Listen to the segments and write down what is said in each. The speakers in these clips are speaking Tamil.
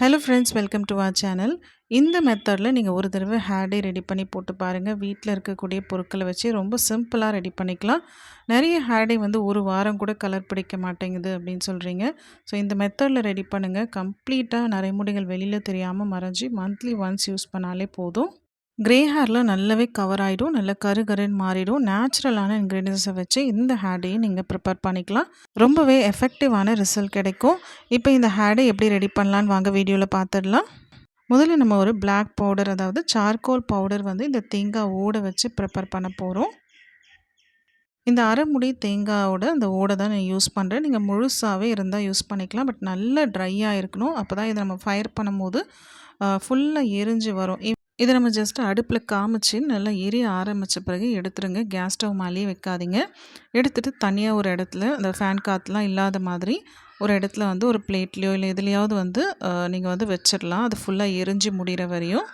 Hello friends welcome to our channel இந்த மெத்தடில் நீங்கள் ஒரு தடவை ஹேர் டே ரெடி பண்ணி போட்டு பாருங்கள் வீட்டில் இருக்கக்கூடிய பொருட்களை வச்சு ரொம்ப சிம்பிளாக ரெடி பண்ணிக்கலாம். நிறைய ஹேர் டே வந்து ஒரு வாரம் கூட கலர் பிடிக்க மாட்டேங்குது அப்படின்னு சொல்கிறீங்க ஸோ இந்த மெத்தடில் ரெடி பண்ணுங்கள் கம்ப்ளீட்டாக நரைமுடிகள் வெளியில் தெரியாமல் மறைஞ்சி மந்த்லி ஒன்ஸ் யூஸ் பண்ணாலே போதும். க்ரே ஹேரில் நல்லாவே கவர் ஆகிடும் நல்ல கரு கருன்னு மாறிடும் நேச்சுரலான இன்க்ரீடியன்ஸை வச்சு இந்த ஹேர்டையை நீங்கள் ப்ரிப்பேர் பண்ணிக்கலாம். ரொம்பவே எஃபெக்டிவான ரிசல்ட் கிடைக்கும். இப்போ இந்த ஹேடை எப்படி ரெடி பண்ணலான்னு வாங்க வீடியோவில் பார்த்துடலாம். முதல்ல நம்ம ஒரு பிளாக் பவுடர் அதாவது சார்கோல் பவுடர் வந்து இந்த தேங்காய் ஓடை வச்சு ப்ரிப்பேர் பண்ண போகிறோம் இந்த அரைமுடி தேங்காயோட அந்த ஓடை தான் நான் யூஸ் பண்ணுறேன் நீங்கள் முழுசாகவே இருந்தால் யூஸ் பண்ணிக்கலாம். பட் நல்ல ட்ரையாக இருக்கணும். அப்போ தான் இதை நம்ம ஃபயர் பண்ணும்போது ஃபுல்லாக எரிஞ்சு வரும். இதை நம்ம ஜஸ்ட் அடுப்பில் காமிச்சு நல்லா எரிய ஆரம்பித்த பிறகு எடுத்துருங்க. கேஸ் ஸ்டவ் மேலேயே வைக்காதீங்க. எடுத்துகிட்டு தனியாக ஒரு இடத்துல அந்த ஃபேன் காற்றுலாம் இல்லாத மாதிரி ஒரு இடத்துல வந்து ஒரு பிளேட்லேயோ இல்லை எதுலேயாவது வந்து நீங்கள் வந்து வச்சிடலாம் அது ஃபுல்லாக எரிஞ்சு முடிகிற வரையும்.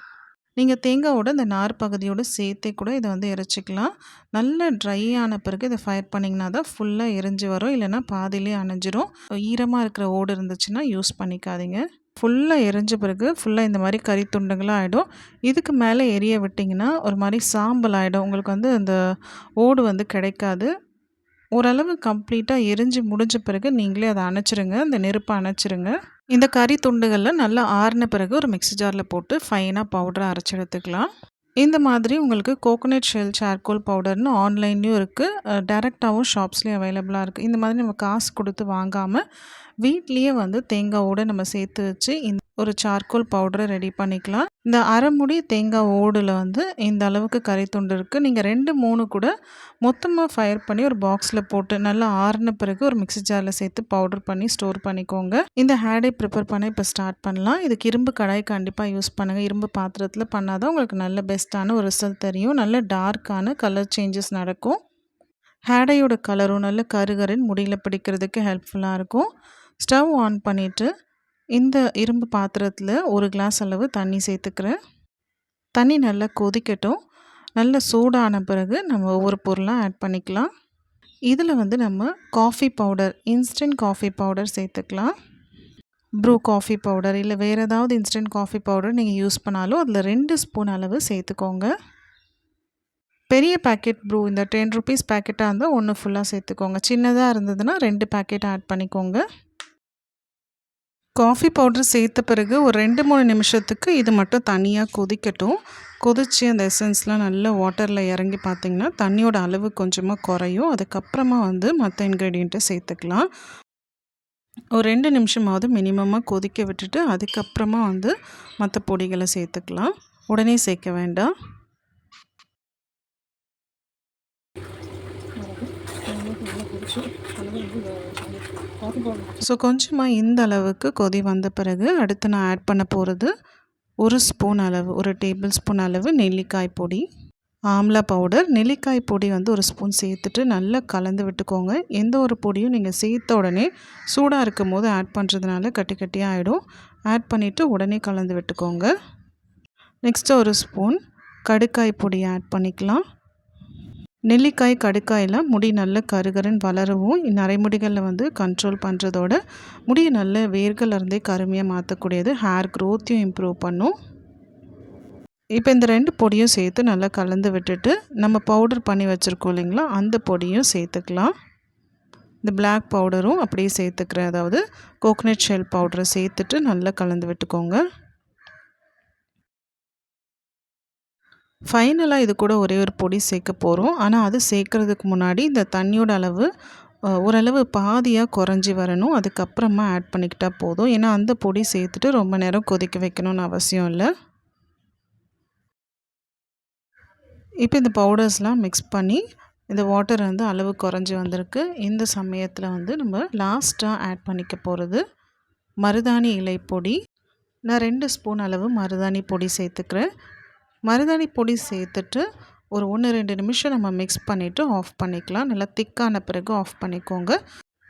நீங்கள் தேங்காவோட இந்த நார் பகுதியோடு சேர்த்தே கூட இதை வந்து எரிச்சிக்கலாம். நல்ல ட்ரை ஆன பிறகு இதை ஃபயர் பண்ணிங்கன்னா தான் ஃபுல்லாக எரிஞ்சு வரும். இல்லைன்னா பாதியிலே அணைஞ்சிரும். ஈரமாக இருக்கிற ஓடு இருந்துச்சுன்னா யூஸ் பண்ணிக்காதீங்க. ஃபுல்லாக எரிஞ்ச பிறகு ஃபுல்லாக இந்த மாதிரி கறி துண்டுங்களாக ஆகிடும் இதுக்கு மேலே எரிய விட்டிங்கன்னா ஒரு மாதிரி சாம்பல் ஆகிடும் உங்களுக்கு வந்து அந்த ஓடு வந்து கிடைக்காது. ஓரளவு கம்ப்ளீட்டாக எரிஞ்சு முடிஞ்ச பிறகு நீங்களே அதை அணைச்சிருங்க. அந்த நெருப்பை அணைச்சிருங்க. இந்த கறி துண்டுகளில் நல்லா ஆறின பிறகு ஒரு மிக்ஸி ஜாரில் போட்டு ஃபைனாக பவுடரை அரைச்சி எடுத்துக்கலாம். இந்த மாதிரி உங்களுக்கு கோகோனட் ஷெல் சார்கோல் பவுடர்னு ஆன்லைன்லேயும் இருக்குது டேரெக்டாகவும் ஷாப்ஸ்லேயும் அவைலபிளாக இருக்குது இந்த மாதிரி நம்ம காசு கொடுத்து வாங்காமல் வீட்லேயே வந்து தேங்காவோடு நம்ம சேர்த்து வச்சு இந்த ஒரு சார்கோல் பவுடரை ரெடி பண்ணிக்கலாம். இந்த அரைமுடி தேங்காய் ஓடில் வந்து இந்த அளவுக்கு கறித்துண்டு இருக்குது நீங்கள் ரெண்டு மூணு கூட மொத்தமாக ஃபயர் பண்ணி ஒரு பாக்ஸில் போட்டு நல்லா ஆறின பிறகு ஒரு மிக்சி ஜாரில் சேர்த்து பவுடர் பண்ணி ஸ்டோர் பண்ணிக்கோங்க. இந்த ஹேடை ப்ரிப்பேர் பண்ண இப்போ ஸ்டார்ட் பண்ணலாம். இதுக்கு இரும்பு கடாய் கண்டிப்பாக யூஸ் பண்ணுங்கள் இரும்பு பாத்திரத்தில் பண்ணால் உங்களுக்கு நல்ல பெஸ்ட்டான ஒரு ரிசல்ட் தெரியும். நல்ல டார்க்கான கலர் சேஞ்சஸ் நடக்கும். ஹேடையோட கலரும் நல்ல கருகருன்னு முடியில் பிடிக்கிறதுக்கு ஹெல்ப்ஃபுல்லாக இருக்கும். ஸ்டவ் ஆன் பண்ணிவிட்டு இந்த இரும்பு பாத்திரத்தில் ஒரு கிளாஸ் அளவு தண்ணி சேர்த்துக்கிறேன். தண்ணி நல்லா கொதிக்கட்டும். நல்ல சூடான பிறகு நம்ம ஒவ்வொரு பொருளாக ஆட் பண்ணிக்கலாம். இதில் வந்து நம்ம coffee powder instant coffee powder சேர்த்துக்கலாம். ப்ரூ காஃபி பவுடர் இல்லை வேறு ஏதாவது இன்ஸ்டன்ட் காஃபி பவுடர் நீங்கள் யூஸ் பண்ணாலும் அதில் ரெண்டு ஸ்பூன் அளவு சேர்த்துக்கோங்க. பெரிய பேக்கெட் ப்ரூ இந்த டென் ருபீஸ் பேக்கெட்டாக இருந்தால் ஒன்று ஃபுல்லாக சேர்த்துக்கோங்க. சின்னதாக இருந்ததுன்னா ரெண்டு பேக்கெட் ஆட் பண்ணிக்கோங்க. காஃபி பவுடர் சேர்த்த பிறகு ஒரு ரெண்டு மூணு நிமிஷத்துக்கு இது மட்டும் தனியாக கொதிக்கட்டும். கொதித்து அந்த எசன்ஸ்லாம் நல்லா வாட்டரில் இறங்கி பார்த்திங்கன்னா தண்ணியோட அளவு கொஞ்சமாக குறையும். அதுக்கப்புறமா வந்து மற்ற இன்க்ரீடியண்ட்டை சேர்த்துக்கலாம். ஒரு ரெண்டு நிமிஷமாவது மினிமமாக கொதிக்க விட்டுட்டு அதுக்கப்புறமா வந்து மற்ற பொடிகளை சேர்த்துக்கலாம். உடனே சேர்க்க வேண்டாம். ஸோ கொஞ்சமாக இந்த அளவுக்கு கொதி வந்த பிறகு அடுத்து நான் ஆட் பண்ண போகிறது ஒரு ஸ்பூன் அளவு ஒரு டேபிள் ஸ்பூன் அளவு நெல்லிக்காய் பொடி. ஆம்லா பவுடர் நெல்லிக்காய் பொடி வந்து ஒரு ஸ்பூன் சேர்த்துட்டு நல்லா கலந்து விட்டுக்கோங்க. எந்த ஒரு பொடியும் நீங்கள் சேர்த்த உடனே சூடாக இருக்கும் போது ஆட் பண்ணுறதுனால கட்டி கட்டியாக ஆகிடும் ஆட் பண்ணிவிட்டு உடனே கலந்து விட்டுக்கோங்க. நெக்ஸ்ட்டு ஒரு ஸ்பூன் கடுக்காய் பொடி ஆட் பண்ணிக்கலாம். நெல்லிக்காய் கடுக்காயெல்லாம் முடி நல்ல கருகருன்னு வளரவும் நரைமுடிகளில் வந்து கண்ட்ரோல் பண்ணுறதோட முடியை நல்ல வேர்கள் இருந்தே கருமையாக மாற்றக்கூடியது. ஹேர் க்ரோத்தையும் இம்ப்ரூவ் பண்ணும். இப்போ இந்த ரெண்டு பொடியும் சேர்த்து நல்லா கலந்து விட்டுட்டு நம்ம பவுடர் பண்ணி வச்சுருக்கோம் இல்லைங்களா? அந்த பொடியும் சேர்த்துக்கலாம். இந்த பிளாக் பவுடரும் அப்படியே சேர்த்துக்கிறேன். அதாவது கோகனட் ஷெல் பவுடரை சேர்த்துட்டு நல்லா கலந்து விட்டுக்கோங்க. ஃபைனலாக இது கூட ஒரே ஒரு பொடி சேர்க்க போகிறோம் ஆனால் அது சேர்க்குறதுக்கு முன்னாடி இந்த தண்ணியோட அளவு ஓரளவு பாதியாக குறைஞ்சி வரணும். அதுக்கப்புறமா ஆட் பண்ணிக்கிட்டால் போதும். ஏன்னா அந்த பொடி சேர்த்துட்டு ரொம்ப நேரம் கொதிக்க வைக்கணும்னு அவசியம் இல்லை. இப்போ இந்த பவுடர்ஸ்லாம் மிக்ஸ் பண்ணி இந்த வாட்டர் வந்து அளவு குறைஞ்சி வந்திருக்கு. இந்த சமயத்தில் வந்து நம்ம லாஸ்ட்டாக ஆட் பண்ணிக்க போகிறது மருதாணி இலை பொடி. நான் ரெண்டு ஸ்பூன் அளவு மருதாணி பொடி சேர்த்துக்கிறேன். மருதாணி பொடி சேர்த்துட்டு ஒரு ஒன்று ரெண்டு நிமிஷம் நம்ம மிக்ஸ் பண்ணிவிட்டு ஆஃப் பண்ணிக்கலாம். நல்லா திக்கான பிறகு ஆஃப் பண்ணிக்கோங்க.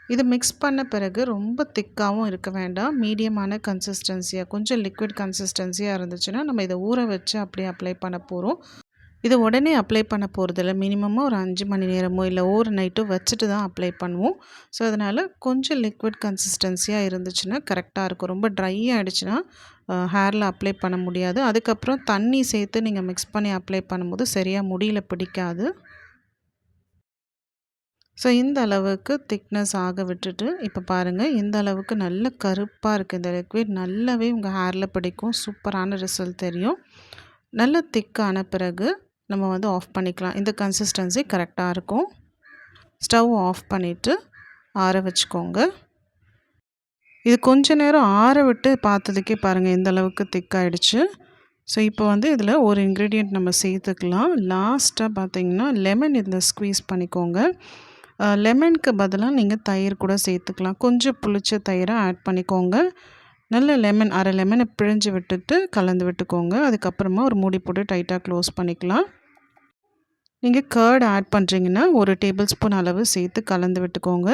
இது மிக்ஸ் பண்ண பிறகு ரொம்ப திக்காகவும் இருக்க வேண்டாம். மீடியமான கன்சிஸ்டன்சியாக கொஞ்சம் லிக்விட் கன்சிஸ்டன்சியாக இருந்துச்சுன்னா நம்ம இதை ஊற வச்சு அப்படியே அப்ளை பண்ண போகிறோம் இது உடனே அப்ளை பண்ண போகிறதில்ல மினிமமாக ஒரு அஞ்சு மணி நேரமோ இல்லை ஓவர் நைட்டோ வச்சுட்டு தான் அப்ளை பண்ணுவோம். ஸோ அதனால் கொஞ்சம் லிக்விட் கன்சிஸ்டன்சியாக இருந்துச்சுன்னா கரெக்டாக இருக்கும். ரொம்ப ட்ரை ஆகிடுச்சுன்னா ஹேரில் அப்ளை பண்ண முடியாது. அதுக்கப்புறம் தண்ணி சேர்த்து நீங்கள் மிக்ஸ் பண்ணி அப்ளை பண்ணும்போது சரியாக முடியல பிடிக்காது. ஸோ இந்த அளவுக்கு திக்னஸ் ஆக விட்டுட்டு இப்போ பாருங்கள் இந்த அளவுக்கு நல்ல கருப்பாக இருக்குது இந்த லிக்விட் நல்லாவே உங்கள் ஹேரில் பிடிக்கும். சூப்பரான ரிசல்ட் தெரியும். நல்ல திக்கான பிறகு நம்ம வந்து ஆஃப் பண்ணிக்கலாம். இந்த கன்சிஸ்டன்சி கரெக்டாக இருக்கும். ஸ்டவ் ஆஃப் பண்ணிவிட்டு ஆற வச்சுக்கோங்க. இது கொஞ்ச நேரம் ஆற விட்டு பார்த்ததுக்கே பாருங்கள் எந்த அளவுக்கு திக்காயிடுச்சு ஸோ இப்போ வந்து இதில் ஒரு இன்க்ரீடியண்ட் நம்ம சேர்த்துக்கலாம். லாஸ்ட்டாக பார்த்தீங்கன்னா லெமன் இதில் ஸ்க்வீஸ் பண்ணிக்கோங்க. லெமனுக்கு பதிலாக நீங்கள் தயிர் கூட சேர்த்துக்கலாம். கொஞ்சம் புளிச்ச தயிரை ஆட் பண்ணிக்கோங்க. நல்ல லெமன் அரை லெமனை பிழிஞ்சு விட்டுட்டு கலந்து விட்டுக்கோங்க. அதுக்கப்புறமா ஒரு மூடி போட்டு டைட்டாக க்ளோஸ் பண்ணிக்கலாம். நீங்கள் கர்ட் ஆட் பண்ணுறீங்கன்னா ஒரு டேபிள் ஸ்பூன் அளவு சேர்த்து கலந்து விட்டுக்கோங்க.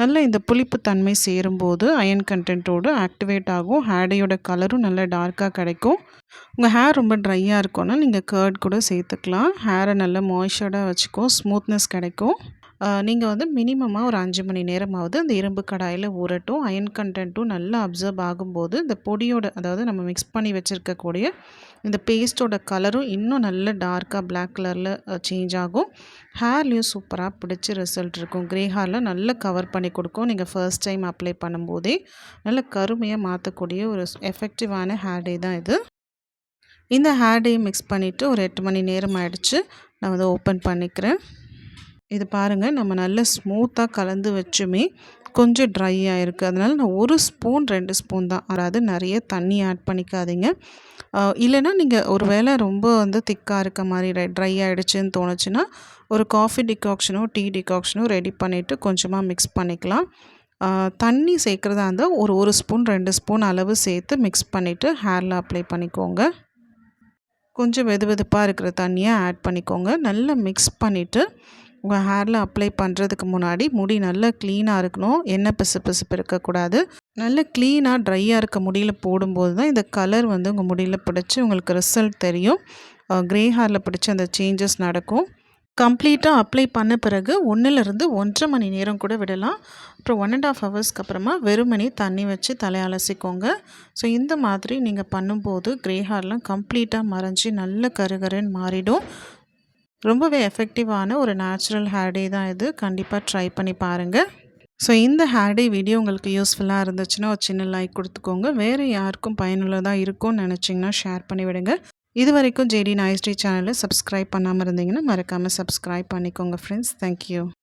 நல்ல இந்த புளிப்பு தன்மை சேரும்போது அயன் கண்டென்ட்டோடு ஆக்டிவேட் ஆகும். ஹேடையோட கலரும் நல்ல டார்க்காக கிடைக்கும். உங்கள் ஹேர் ரொம்ப ட்ரையாக இருக்கும்னா நீங்கள் கர்ட் கூட சேர்த்துக்கலாம். ஹேரை நல்லா மாய்ஸ்சர்டாக வச்சுக்கோ. ஸ்மூத்னஸ் கிடைக்கும். நீங்கள் வந்து மினிமமாக ஒரு அஞ்சு மணி நேரமாவது அந்த இரும்பு கடாயில் ஊறட்டும் அயன் கண்டென்ட்டும் நல்லா அப்சர்வ் ஆகும்போது இந்த பொடியோட அதாவது நம்ம மிக்ஸ் பண்ணி வச்சுருக்கக்கூடிய இந்த பேஸ்ட்டோட கலரும் இன்னும் நல்ல டார்க்காக பிளாக் கலரில் சேஞ்ச் ஆகும். ஹேர்லேயும் சூப்பராக பிடிச்சி ரிசல்ட் இருக்கும். க்ரே ஹேரில் நல்லா கவர் பண்ணி கொடுக்கும். நீங்கள் ஃபர்ஸ்ட் டைம் அப்ளை பண்ணும்போதே நல்ல கருமையாக மாற்றக்கூடிய ஒரு எஃபெக்டிவான ஹேர் டே தான் இது. இந்த ஹேர் டே மிக்ஸ் பண்ணிவிட்டு ஒரு எட்டு மணி நேரம் ஆகிடுச்சு நான் வந்து ஓப்பன் பண்ணிக்கிறேன். இது பாருங்கள் நம்ம நல்லா ஸ்மூத்தாக கலந்து வச்சுமே கொஞ்சம் ட்ரை ஆகிருக்கு அதனால் நான் ஒரு ஸ்பூன் ரெண்டு ஸ்பூன் தான். அதாவது நிறைய தண்ணி ஆட் பண்ணிக்காதீங்க. இல்லைனா நீங்கள் ஒரு வேளை ரொம்ப வந்து திக்காக இருக்க மாதிரி ட்ரை ஆகிடுச்சுன்னு தோணுச்சுன்னா ஒரு காஃபி டிகாக்ஷனோ டீ டிகாக்ஷனோ ரெடி பண்ணிவிட்டு கொஞ்சமாக மிக்ஸ் பண்ணிக்கலாம். தண்ணி சேர்க்குறதா இருந்தால் ஒரு ஒரு ஸ்பூன் ரெண்டு ஸ்பூன் அளவு சேர்த்து மிக்ஸ் பண்ணிவிட்டு ஹேரில் அப்ளை பண்ணிக்கோங்க. கொஞ்சம் வெது வெதுப்பாக இருக்கிற தண்ணியை ஆட் பண்ணிக்கோங்க. நல்லா மிக்ஸ் பண்ணிவிட்டு உங்கள் ஹேரில் அப்ளை பண்ணுறதுக்கு முன்னாடி முடி நல்லா க்ளீனாக இருக்கணும். எண்ணெய் பிசு பிசுப்பு இருக்கக்கூடாது. நல்ல க்ளீனாக ட்ரையாக இருக்க முடியில் போடும்போது தான் இந்த கலர் வந்து உங்கள் முடியில் பிடிச்சி உங்களுக்கு ரிசல்ட் தெரியும். க்ரே ஹேரில் பிடிச்சி அந்த சேஞ்சஸ் நடக்கும். கம்ப்ளீட்டாக அப்ளை பண்ண பிறகு ஒன்றுலேருந்து ஒன்றரை மணி நேரம் கூட விடலாம். அப்புறம் ஒன் அண்ட் ஆஃப் ஹவர்ஸ்க்கு அப்புறமா வெறுமனே தண்ணி வச்சு தலையலசிக்கோங்க ஸோ இந்த மாதிரி நீங்கள் பண்ணும்போது க்ரே ஹேர்லாம் கம்ப்ளீட்டாக மறைஞ்சி நல்ல கருகருன்னு மாறிடும். ரொம்பவே எஃபெக்டிவான ஒரு நேச்சுரல் ஹேர் டே தான் இது. கண்டிப்பாக ட்ரை பண்ணி பாருங்கள் ஸோ இந்த ஹேர் டே வீடியோ உங்களுக்கு யூஸ்ஃபுல்லாக இருந்துச்சுன்னா ஒரு சின்ன லைக் கொடுத்துக்கோங்க. வேறு யாருக்கும் பயனுள்ளதாக இருக்கும்னு நினச்சிங்கன்னா ஷேர் பண்ணி விடுங்க. இது வரைக்கும் ஜேடி நாய்ஸ்டே சேனலை சப்ஸ்கிரைப் பண்ணாமல் இருந்தீங்கன்னா மறக்காமல் சப்ஸ்கிரைப் பண்ணிக்கோங்க ஃப்ரெண்ட்ஸ் தேங்க்யூ